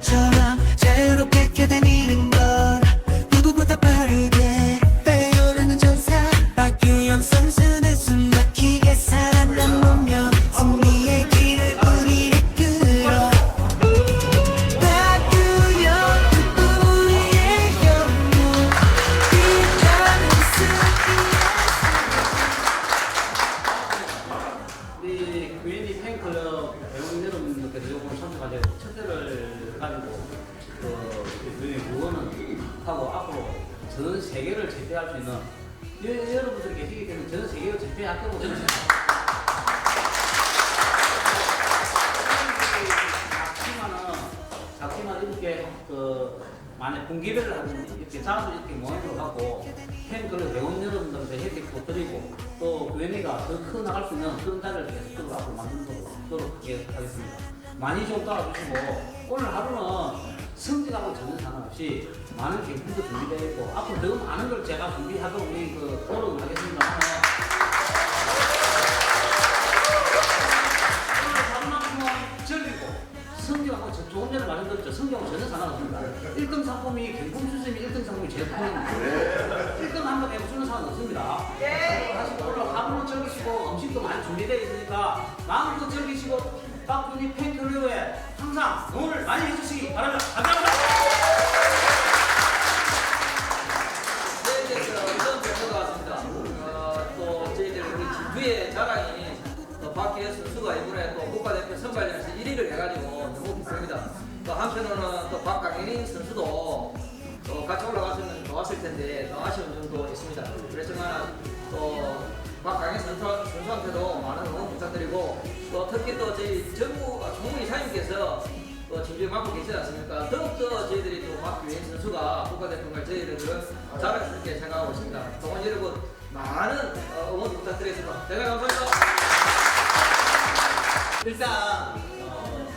것처럼 세계를 제패할 수 있는 여- 여러분들이 계시기 때문에 전 세계를 제패할 거고 저는 그 만약 분기별을 하든지 이렇게 자주 이렇게 모임을 갖고 팬클럽 배운 여러분들한테 혜택도 드리고 또 교회가 더 커 나갈 수 있는 그런 자리를 계속적으로 만들도록 하겠습니다. 많이 좀 따라주시고 오늘 하루는 성적하고 전혀 상관없이 많은 경품도 준비되어 있고 앞으로 더 많은 걸 제가 준비하도록 우리 그 노력을 하겠습니다. 오늘 밤만큼은 즐기고 성경하고 저 좋은 데를 마련드렸죠. 성경하고 전혀 상관없습니다. 1등 상품이 경품 수준이 1등 상품이 제일 큰입니다. 1등 한번 해보시는 상관없습니다. 하시고 오늘 하루는 즐기시고 음식도 많이 준비되어 있으니까 마음껏 즐기시고 박군이 팬클럽에 항상 응원을 많이 해주시기 바랍니다. 감사합니다. 네, 네, 그 우선 뵙는 것 같습니다. 어, 또 저희들 우리 진주의 자랑이 또 박기현 선수가 이번에 또 국가대표 선발전에서 1위를 해가지고 너무 기쁩니다. 또 한편으로는 또 박강민 선수도 또 같이 올라갔으면 좋았을 텐데 또 아쉬운 점도 있습니다. 그렇지만 또 선수, 선수한테도 또 특히 또 저희 정우 아, 정우 이사님께서 또 준비 맡고 계시지 않습니까? 더욱더 저희들이 또 박규현 선수가 국가대표가 저희들을 있게 생각하고 있습니다. 동원 여러분 많은 어, 응원 부탁드리겠습니다. 대단히 감사합니다. 일단 어,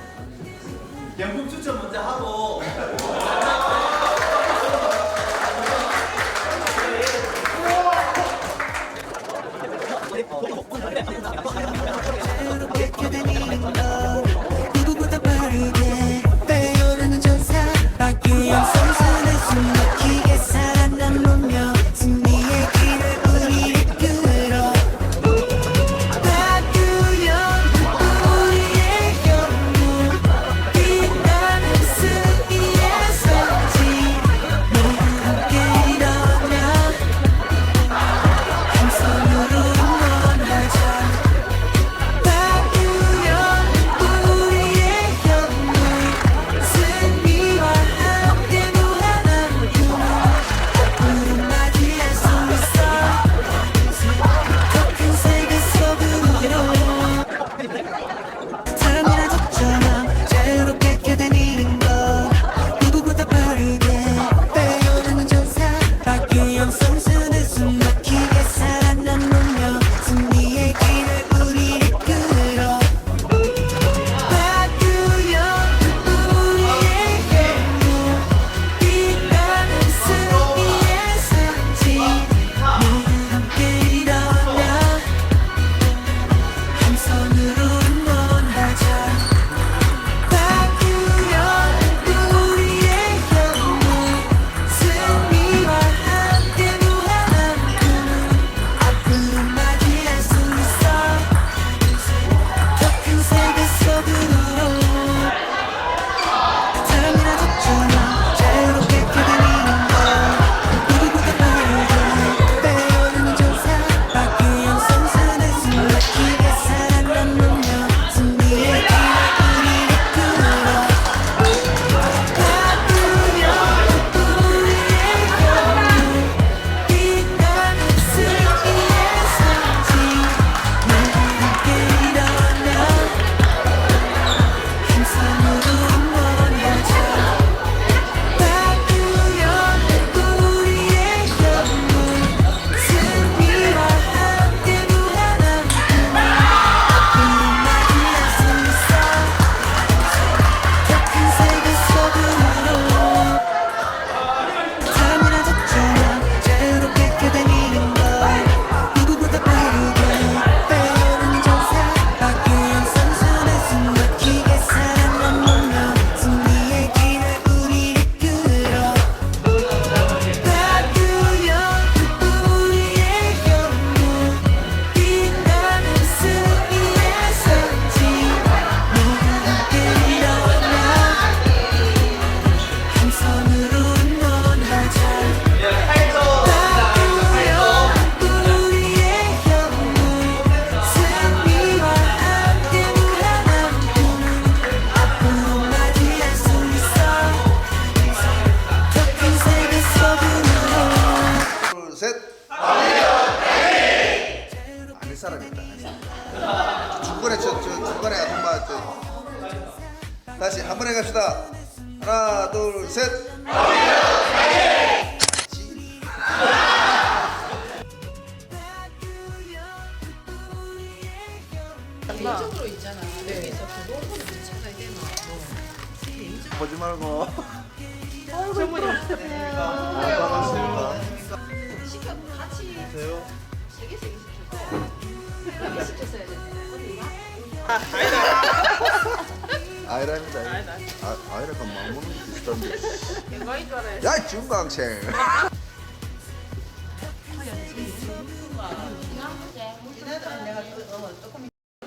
경품 추천 먼저 하고 저 중간에 아줌마 저 다시 한 번 해갑시다. 하나 둘 셋. 네. 그거 한번 붙여야 되나? 보지 말고. 아이고 아, 아, 반갑습니다. 시켜 같이. 세요. 세개 시켜서. 시켜 되는데. 아이라입니다. 아, 아이라가 망모는 비슷한데. 야, 중강생.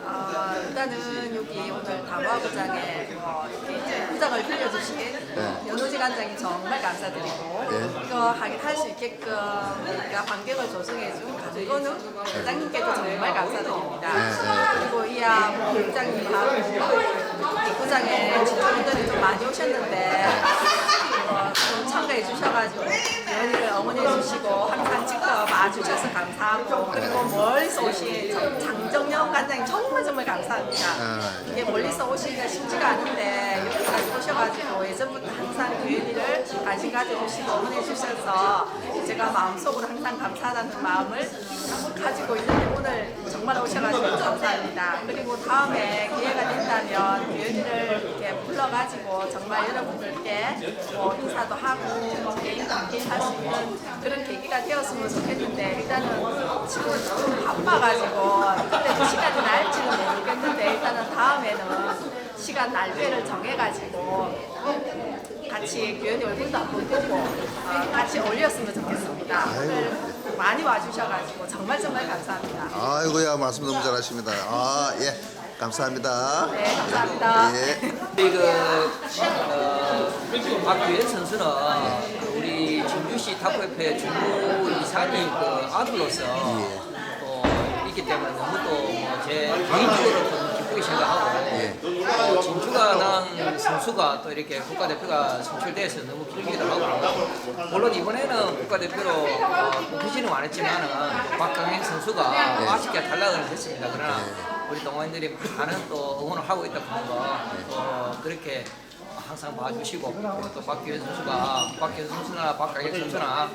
아, 일단은 여기 오늘 담화부장에 어, 이렇게 부장을 빌려주신 연호지 관장이 정말 감사드리고 네. 이거 할수 있게끔 우리가 환경을 조성해준 강건우 부장님께도 정말 감사드립니다. 네, 그리고 이하 부장님하고 이 부장에 직원들이 좀 많이 오셨는데 어, 좀 참가해 주셔가지고 연희를 응원해 주시고 항상 직접 와주셔서 감사하고 그리고 멀리서 오신 정- 장정영 관장님 정말 정말 감사합니다. 이게 멀리서 오시기가 쉽지가 않은데 여기까지 오셔가지고 예전부터 항상 교연이를 관심 가져주시고 응원해 주셔서 제가 마음속으로 항상 감사하다는 마음을 가지고 있는데 오늘 정말 오셔가지고 감사합니다. 그리고 다음에 기회가 된다면 교연이를 이렇게 불러가지고 정말 여러분들께 뭐 인사도 하고 뭐 게임도 함께 할수 있는 그런 계기가 되었으면 좋겠는데 일단은 지금 좀 바빠가지고 그때 시간이 날지는 모르겠는데 일단은 다음에는 시간 날짜를 정해가지고 같이 교연이 얼굴도 한번 보고 어, 같이 어울렸으면 좋겠습니다. 많이 와주셔가지고 정말 정말 감사합니다. 아이고야, 말씀 너무 잘하십니다. 아, 예. 감사합니다. 네, 감사합니다. 예. 우리 그 어, 박규현 선수는 그 우리 진주시 탁구협회 주무 이사님 그 아들로서 또 있기 때문에 너무 또제 개인적으로 좀 기쁘게 생각하고 또 진주가 난 선수가 또 이렇게 국가대표가 선출돼서 너무 기쁘기도 하고. 물론 이번에는 국가대표로 어, 뽑히지는 않았지만은 박강행 선수가 아쉽게 탈락을 했습니다. 그러나 우리 동호인들이 많은 또 응원을 하고 있다 보니까 어, 그렇게 항상 봐주시고 또 박규현 선수가 박규현 선수나 박강현 선수나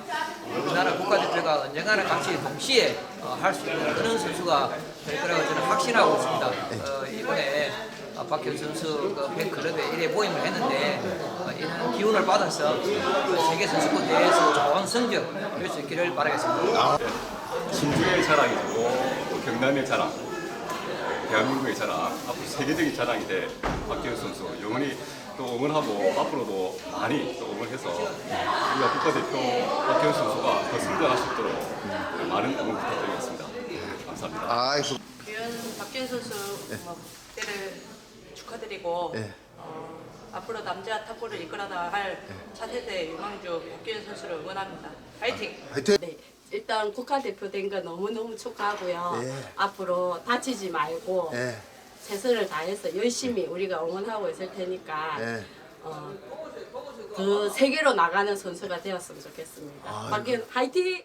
우리나라 국가대표가 언젠가는 같이 동시에 어, 할수 있는 그런 선수가 될 거라고 저는 확신하고 있습니다. 어, 이번에 어, 박규현 선수 그 팬클럽에 일회 모임을 했는데 어, 이런 기운을 받아서 그 세계 선수권 대회에서 좋은 성적 이룰 수 있기를 바라겠습니다. 진주의 자랑이고 또 경남의 자랑, 대한민국의 자랑, 앞으로 세계적인 자랑이 될 박기현 선수 영원히 또 응원하고 앞으로도 많이 또 응원해서 우리가 국가대표 박기현 선수가 더 성장할 수 있도록 많은 응원 부탁드리겠습니다. 감사합니다. 아이고. 규현 박규현 선수 뭐 때를 축하드리고 예. 어, 앞으로 남자 탁구를 이끌어나갈 할 차세대 유망주 박규현 선수를 응원합니다. 파이팅! 화이팅! 네, 일단 국가대표 된 거 너무너무 축하하고요. 예. 앞으로 다치지 말고 예. 최선을 다해서 열심히 우리가 응원하고 있을 테니까 예. 어, 그 세계로 나가는 선수가 되었으면 좋겠습니다. 박기현 화이팅!